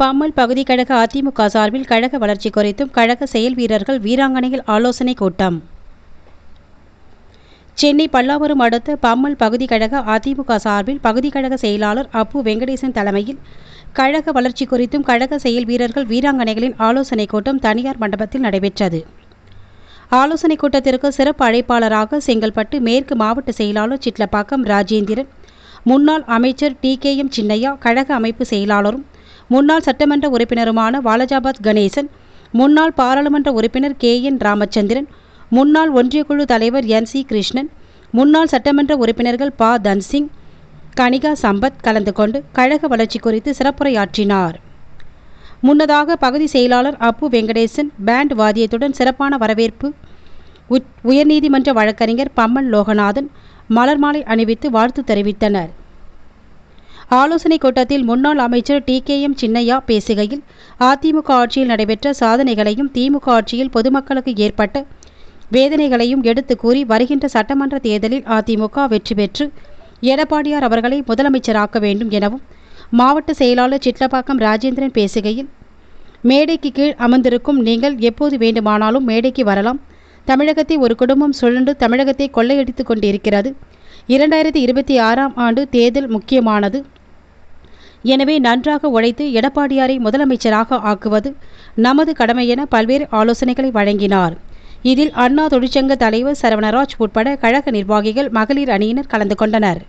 பம்மல் பகுதி கழக அதிமுக சார்பில் கழக வளர்ச்சி குறித்தும் கழக செயல் வீரர்கள் வீராங்கனைகள் ஆலோசனை கூட்டம். சென்னை பல்லாவரம் அடுத்த பம்மல் பகுதி கழக அதிமுக சார்பில் பகுதி கழக செயலாளர் அப்பு வெங்கடேசன் தலைமையில் கழக வளர்ச்சி குறித்தும் கழக செயல் வீரர்கள் வீராங்கனைகளின் ஆலோசனை கூட்டம் தனியார் மண்டபத்தில் நடைபெற்றது. ஆலோசனை கூட்டத்திற்கு சிறப்பு அழைப்பாளராக செங்கல்பட்டு மேற்கு மாவட்ட செயலாளர் சிட்லப்பாக்கம் ராஜேந்திரன் முன்னாள் அமைச்சர் டி கே எம் சின்னையா கழக அமைப்பு செயலாளரும் முன்னாள் சட்டமன்ற உறுப்பினருமான வாலஜாபாத் கணேசன் முன்னாள் பாராளுமன்ற உறுப்பினர் கே என் ராமச்சந்திரன் முன்னாள் ஒன்றியக்குழு தலைவர் என் சி கிருஷ்ணன் முன்னாள் சட்டமன்ற உறுப்பினர்கள் ப தன்சிங் கனிகா சம்பத் கலந்து கொண்டு கழக வளர்ச்சி குறித்து சிறப்புரையாற்றினார். முன்னதாக பகுதி செயலாளர் அப்பு வெங்கடேசன் பேண்ட் வாத்தியத்துடன் சிறப்பான வரவேற்பு உயர்நீதிமன்ற வழக்கறிஞர் பம்மன் லோகநாதன் மலர் மாலை அணிவித்து வாழ்த்து தெரிவித்தனர். ஆலோசனைக் கூட்டத்தில் முன்னாள் அமைச்சர் டி கே எம் சின்னையா பேசுகையில் அதிமுக ஆட்சியில் நடைபெற்ற சாதனைகளையும் திமுக ஆட்சியில் பொதுமக்களுக்கு ஏற்பட்ட வேதனைகளையும் எடுத்து கூறி வருகின்ற சட்டமன்ற தேர்தலில் அதிமுக வெற்றி பெற்று எடப்பாடியார் அவர்களை முதலமைச்சராக்க வேண்டும் எனவும் மாவட்ட செயலாளர் சிட்லப்பாக்கம் ராஜேந்திரன் பேசுகையில் மேடைக்கு கீழ் அமர்ந்திருக்கும் நீங்கள் எப்போது வேண்டுமானாலும் மேடைக்கு வரலாம். தமிழகத்தை ஒரு குடும்பம் சுழன்று தமிழகத்தை கொள்ளையடித்துக் கொண்டிருக்கிறது. இரண்டாயிரத்தி இருபத்தி ஆறாம் ஆண்டு தேர்தல் முக்கியமானது. எனவே நன்றாக உழைத்து எடப்பாடியாரை முதலமைச்சராக ஆக்குவது நமது கடமை என பல்வேறு ஆலோசனைகளை வழங்கினார். இதில் அண்ணா தொழிற்சங்க தலைவர் சரவணராஜ் உட்பட கழக நிர்வாகிகள் மகளிர் அணியினர் கலந்து கொண்டனர்.